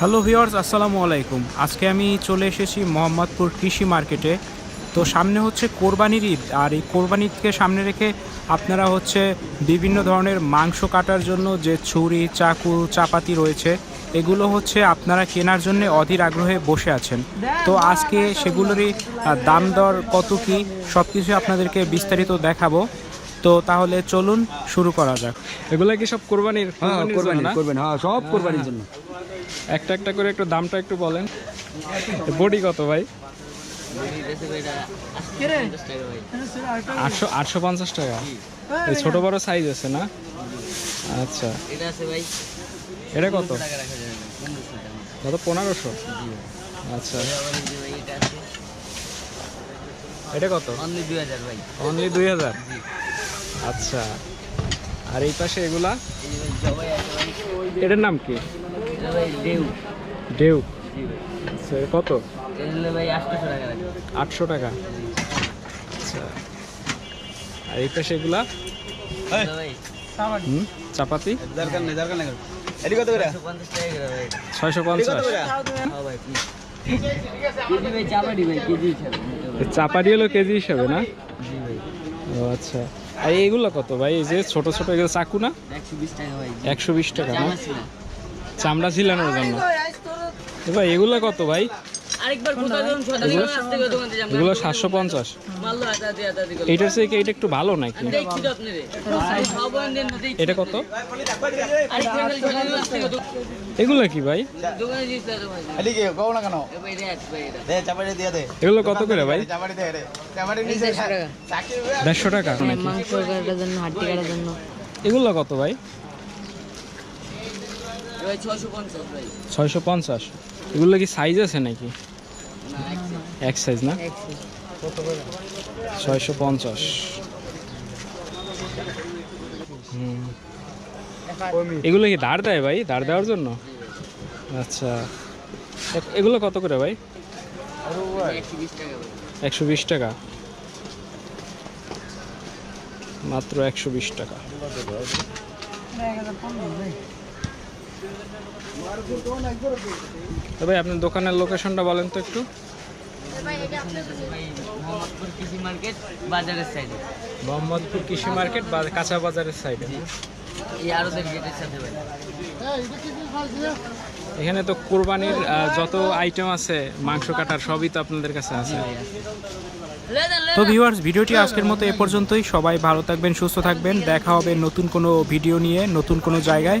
Hello viewers আসসালামু আলাইকুম। আজকে আমি চলে এসেছি মোহাম্মদপুর কৃষি মার্কেটে। তো সামনে হচ্ছে কোরবানির ঈদ আর এই কোরবানির ঈদকে সামনে রেখে আপনারা হচ্ছে বিভিন্ন ধরনের মাংস কাটার জন্য যে ছুরি চাকু চাপাতি রয়েছে এগুলো হচ্ছে আপনারা কেনার জন্য অধীর আগ্রহে বসে আছেন। তো আজকে সেগুলোরই দাম দর কত কি সব কিছু আপনাদেরকে বিস্তারিত দেখাবো। তো তাহলে চলুন শুরু করা যাক। এগুলো কি সব কোরবানির? হ্যাঁ কোরবানি? করবেন হ্যাঁ সব কোরবানির জন্য। একটা একটা করে একটু দামটা একটু বলেন। বডি কত ভাই? আটশো আটশো পঞ্চাশ টাকা। এই ছোট বড় সাইজ আছে না? আচ্ছা। এটা কত? কত, পনেরোশো? আচ্ছা। এটা কত? দুই হাজার অনলি দুই হাজার। আচ্ছা। আর এই পাশে এগুলা? এটার নাম কি? ডেউ আচ্ছা কত? আটশো টাকা? আচ্ছা। আর এই পাশে এগুলা? এটা ভাই। হুম? চাপাতি। ছয়শো পঞ্চাশ হ্যাঁ চাপাটি কেজি হিসাবে। নিতে হবে। চাপাটি হলো কেজি হিসাবে না? ও আচ্ছা। আর এইগুলো কত ভাই? এই যে ছোট ছোট এগুলো চাকু না? একশো বিশ টাকা একশো বিশ টাকা না? চামড়া ছিলানোর জন্য। ভাই এগুলো কত ভাই? এগুলো সাতশো পঞ্চাশ। থেকে এইটা একটু ভালো নাকি? এটা কত? এগুলো কি ভাই? এটা এগুলো কত করে ভাই? দেড়শো টাকা। এগুলো কত ভাই এ ভাই ছশো পঞ্চাশ ভাই ছয়শো পঞ্চাশ এগুলো কি সাইজ আছে নাকি? এক সাইজ না? ছয়শো পঞ্চাশ। এগুলো কি দাঁড় দেয় ভাই? দাঁড় দেওয়ার জন্য? আচ্ছা। এগুলো কত করে ভাই? একশো বিশ টাকা। মাত্র একশো বিশ টাকা। ভাই আপনার দোকানের লোকেশনটা বলেন তো একটু। ভাই মোহাম্মদপুর কৃষি মার্কেট বাজারের সাইডে মোহাম্মদপুর কৃষি মার্কেট বা কাঁচা বাজারের সাইডে এই আরদের গেটের সাথে ভাই। এখানে তো কোরবানির যত আইটেম আছে মাংস কাটার সবই তো আপনাদের কাছে আছে। তো ভিউয়ার্স ভিডিওটি আজকের মতো এ পর্যন্তই। সবাই ভালো থাকবেন সুস্থ থাকবেন। দেখা হবে নতুন কোনো ভিডিও নিয়ে নতুন কোনো জায়গায়।